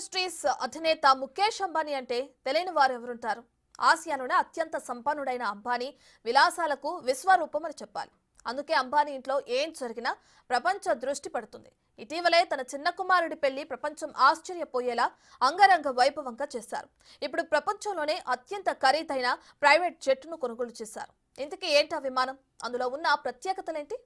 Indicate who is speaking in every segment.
Speaker 1: Industries అధినేత ముఖేష్ అంబానీ అంటే తెలియని వారు ఎవరుంటారు? ఆసియాలోనే అత్యంత సంపన్నుడైన అంబానీ విలాసాలకు విశ్వరూపం అని చెప్పాలి. అందుకే అంబానీ ఇంట్లో ఏం జరిగినా ప్రపంచ దృష్టి పడుతుంది. ఇటీవలే తన చిన్న కుమారుడి పెళ్ళి ప్రపంచం ఆశ్చర్యపోయేలా అంగరంగ వైభవంగా చేశారు. ఇప్పుడు ప్రపంచంలోనే అత్యంత ఖరీదైన ప్రైవేట్ జెట్ను కొనుగోలు చేశారు. ఇంతకీ ఏంటా విమానం? అందులో ఉన్న ప్రత్యేకతలేంటి?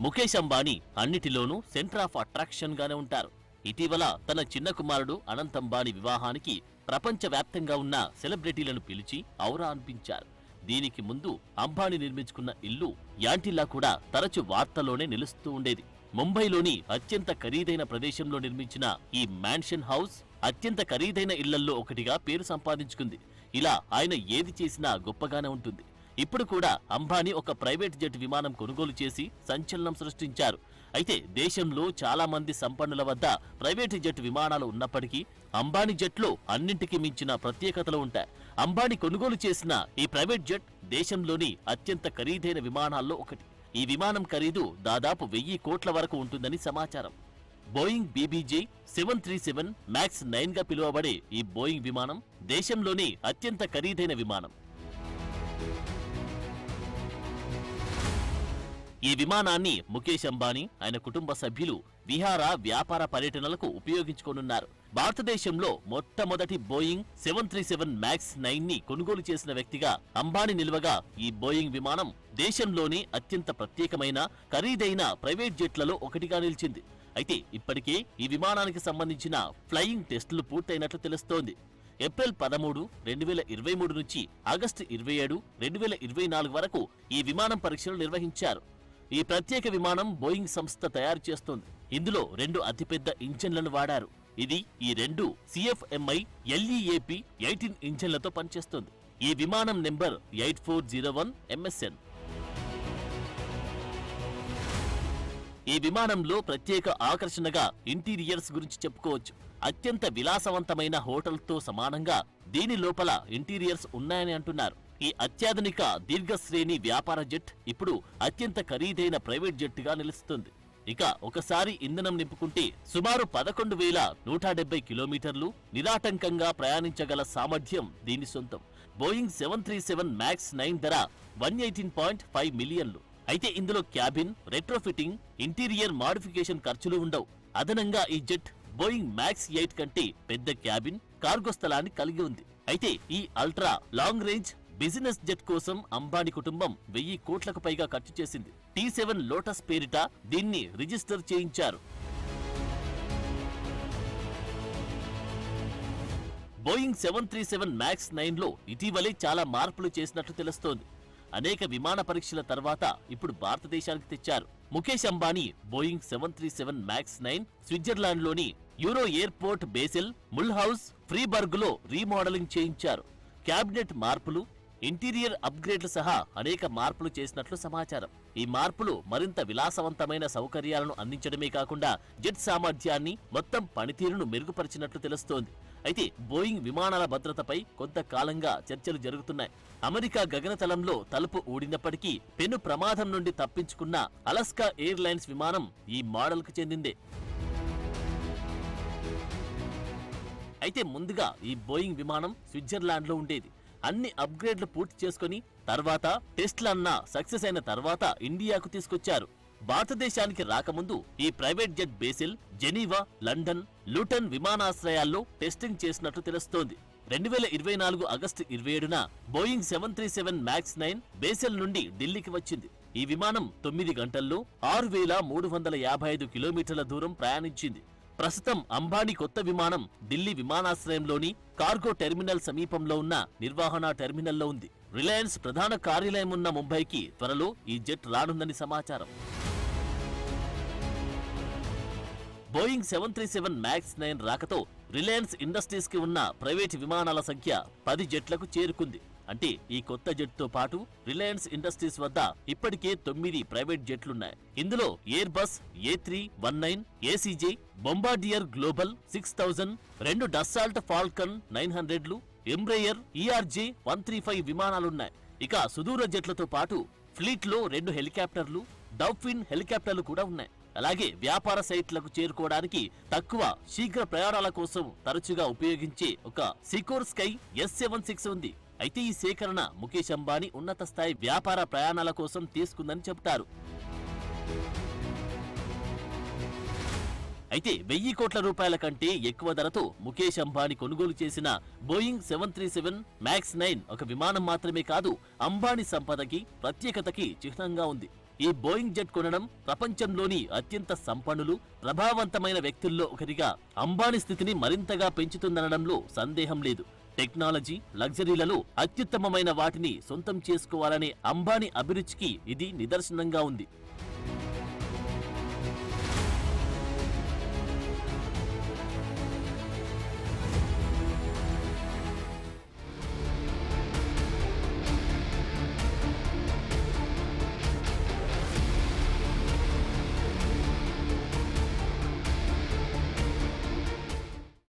Speaker 2: ముఖేష్ అంబానీ అన్నిటిలోనూ సెంటర్ ఆఫ్ అట్రాక్షన్ గానే ఉంటారు. ఇటీవల తన చిన్న కుమారుడు అనంత్ అంబానీ వివాహానికి ప్రపంచవ్యాప్తంగా ఉన్న సెలబ్రిటీలను పిలిచి ఔరా అనిపించారు. దీనికి ముందు అంబానీ నిర్మించుకున్న ఇల్లు యాంటిల్లా కూడా తరచు వార్తలోనే నిలుస్తూ ఉండేది. ముంబైలోని అత్యంత ఖరీదైన ప్రదేశంలో నిర్మించిన ఈ మ్యాన్షన్ హౌస్ అత్యంత ఖరీదైన ఇళ్ళల్లో ఒకటిగా పేరు సంపాదించుకుంది. ఇలా ఆయన ఏది చేసినా గొప్పగానే ఉంటుంది. ఇప్పుడు కూడా అంబానీ ఒక ప్రైవేట్ జెట్ విమానం కొనుగోలు చేసి సంచలనం సృష్టించారు. అయితే దేశంలో చాలా మంది సంపన్నుల వద్ద ప్రైవేట్ జెట్ విమానాలు ఉన్నప్పటికీ అంబానీ జెట్లో అన్నింటికి మించిన ప్రత్యేకతలు ఉంటాయి. అంబానీ కొనుగోలు చేసిన ఈ ప్రైవేట్ జెట్ దేశంలోని అత్యంత ఖరీదైన విమానాల్లో ఒకటి. ఈ విమానం ఖరీదు దాదాపు వెయ్యి కోట్ల వరకు ఉంటుందని సమాచారం. Boeing BBJ seven three seven max నైన్గా పిలువబడే ఈ బోయింగ్ విమానం దేశంలోని అత్యంత ఖరీదైన విమానం. ఈ విమానాన్ని ముఖేష్ అంబానీ ఆయన కుటుంబ సభ్యులు విహార వ్యాపార పర్యటనలకు ఉపయోగించుకోనున్నారు. భారతదేశంలో మొట్టమొదటి Boeing seven three seven max నైన్ని కొనుగోలు చేసిన వ్యక్తిగా అంబానీ నిల్వగా ఈ బోయింగ్ విమానం దేశంలోని అత్యంత ప్రత్యేకమైన ఖరీదైన ప్రైవేట్ జెట్లలో ఒకటిగా నిలిచింది. అయితే ఇప్పటికే ఈ విమానానికి సంబంధించిన ఫ్లయింగ్ టెస్టులు పూర్తయినట్లు తెలుస్తోంది. ఏప్రిల్ పదమూడు రెండు వేల ఇరవై మూడు నుంచి ఆగస్టు ఇరవై ఏడు రెండు వేల ఇరవై నాలుగు వరకు ఈ విమానం పరీక్షలు నిర్వహించారు. ఈ ప్రత్యేక విమానం బోయింగ్ సంస్థ తయారు చేస్తోంది. ఇందులో రెండు అతిపెద్ద ఇంజన్లను వాడారు. ఇది ఈ రెండు సిఎఫ్ఎంఐ ఎల్ఈఏపి ఎయిటీన్ ఇంజన్లతో పనిచేస్తుంది. ఈ విమానం number eight four zero one MSN. ఈ విమానంలో ప్రత్యేక ఆకర్షణగా ఇంటీరియర్స్ గురించి చెప్పుకోవచ్చు. అత్యంత విలాసవంతమైన హోటల్తో సమానంగా దీని లోపల ఇంటీరియర్స్ ఉన్నాయని అంటున్నారు. ఈ అత్యాధునిక దీర్ఘశ్రేణి వ్యాపార జెట్ ఇప్పుడు అత్యంత ఖరీదైన ప్రైవేట్ జెట్గా నిలుస్తుంది. ఇక ఒకసారి ఇంధనం నింపుకుంటే సుమారు పదకొండు వేల నూట డెబ్బై కిలోమీటర్లు నిరాటంకంగా ప్రయాణించగల సామర్థ్యం దీని సొంతం. Boeing seven three seven max nine ధర వన్ ఎయిటీన్ పాయింట్ ఫైవ్ మిలియన్లు. అయితే ఇందులో క్యాబిన్ రెట్రోఫిట్టింగ్ ఇంటీరియర్ మాడిఫికేషన్ ఖర్చులు ఉండవు. అదనంగా ఈ జెట్ బోయింగ్ మ్యాక్స్ ఎయిట్ కంటే పెద్ద క్యాబిన్ కార్గో స్థలాన్ని కలిగి ఉంది. అయితే ఈ ultra long range business jet కోసం అంబానీ కుటుంబం వెయ్యి కోట్లకు పైగా ఖర్చు చేసింది. టీ సెవెన్ లోటస్ పేరిట దీన్ని రిజిస్టర్ చేయించారు. Boeing seven three seven max నైన్లో ఇటీవలే చాలా మార్పులు చేసినట్లు తెలుస్తోంది. అనేక విమాన పరీక్షల తర్వాత ఇప్పుడు భారతదేశానికి తెచ్చారు. Mukesh Ambani Boeing seven three seven max nine స్విట్జర్లాండ్లోని Euro airport Basel Mulhouse remodelling చేయించారు. క్యాబినెట్ మార్పులు ఇంటీరియర్ అప్గ్రేడ్లు సహా అనేక మార్పులు చేసినట్లు సమాచారం. ఈ మార్పులు మరింత విలాసవంతమైన సౌకర్యాలను అందించడమే కాకుండా జెట్ సామర్థ్యాన్ని మొత్తం పనితీరును మెరుగుపరిచినట్లు తెలుస్తోంది. అయితే బోయింగ్ విమానాల భద్రతపై కొంతకాలంగా చర్చలు జరుగుతున్నాయి. అమెరికా గగనతలంలో తలుపు ఊడినప్పటికీ పెను ప్రమాదం నుండి తప్పించుకున్న అలస్కా ఎయిర్లైన్స్ విమానం ఈ మోడల్కు చెందిందే. అయితే ముందుగా ఈ బోయింగ్ విమానం స్విట్జర్లాండ్లో ఉండేది. అన్ని అప్గ్రేడ్లు పూర్తి చేసుకుని తర్వాత టెస్ట్లన్నా సక్సెస్ అయిన తర్వాత ఇండియాకు తీసుకొచ్చారు. భారతదేశానికి రాకముందు ఈ private jet Basel Geneva London Luton విమానాశ్రయాల్లో testing చేసినట్లు తెలుస్తోంది. రెండు వేల ఇరవై నాలుగు ఆగస్టు ఇరవై ఏడున Boeing seven three seven max nine Basel నుండి ఢిల్లీకి వచ్చింది. ఈ విమానం తొమ్మిది గంటల్లో ఆరు వేల మూడు వందల యాభై ఐదు కిలోమీటర్ల దూరం ప్రయాణించింది. ప్రస్తుతం అంబానీ కొత్త విమానం ఢిల్లీ విమానాశ్రయంలోని కార్గో టెర్మినల్ సమీపంలో ఉన్న నిర్వహణ టెర్మినల్లో ఉంది. రిలయన్స్ ప్రధాన కార్యాలయం ఉన్న ముంబైకి త్వరలో ఈ జెట్ రానుందని సమాచారం. Boeing seven three seven max nine రాకతో రిలయన్స్ ఇండస్ట్రీస్కి ఉన్న ప్రైవేట్ విమానాల సంఖ్య పది జెట్లకు చేరుకుంది. అంటే ఈ కొత్త జెట్తో పాటు రిలయన్స్ ఇండస్ట్రీస్ వద్ద ఇప్పటికే తొమ్మిది ప్రైవేట్ జెట్లున్నాయి. ఇందులో airbus A three one nine ACJ Bombardier global six thousand రెండు Dassault Falcon nine హండ్రెడ్లు Embraer ERJ one three five విమానాలున్నాయి. ఇక సుదూర జెట్లతో పాటు ఫ్లీట్లో రెండు హెలికాప్టర్లు డౌఫిన్ హెలికాప్టర్లు కూడా ఉన్నాయి. అలాగే వ్యాపార సైట్లకు చేరుకోవడానికి తక్కువ శీఘ్ర ప్రయాణాల కోసం తరచుగా ఉపయోగించే ఒక Sikorsky S seven six ఉంది. అయితే ఈ సేకరణ ముఖేష్ అంబానీ ఉన్నత స్థాయి వ్యాపార ప్రయాణాల కోసం తీసుకుందని చెబుతారు. అయితే వెయ్యి కోట్ల రూపాయల కంటే ఎక్కువ ధరతో ముఖేష్ అంబానీ కొనుగోలు చేసిన Boeing seven three seven max nine ఒక విమానం మాత్రమే కాదు అంబానీ సంపదకి ప్రత్యేకతకి చిహ్నంగా ఉంది. ఈ బోయింగ్ జెట్ కొనడం ప్రపంచంలోని అత్యంత సంపన్నులు ప్రభావవంతమైన వ్యక్తుల్లో ఒకరిగా అంబానీ స్థితిని మరింతగా పెంచుతుందనడంలో సందేహం లేదు. టెక్నాలజీ లగ్జరీలలో అత్యుత్తమమైన వాటిని సొంతం చేసుకోవాలనే అంబానీ అభిరుచికి ఇది నిదర్శనంగా ఉంది.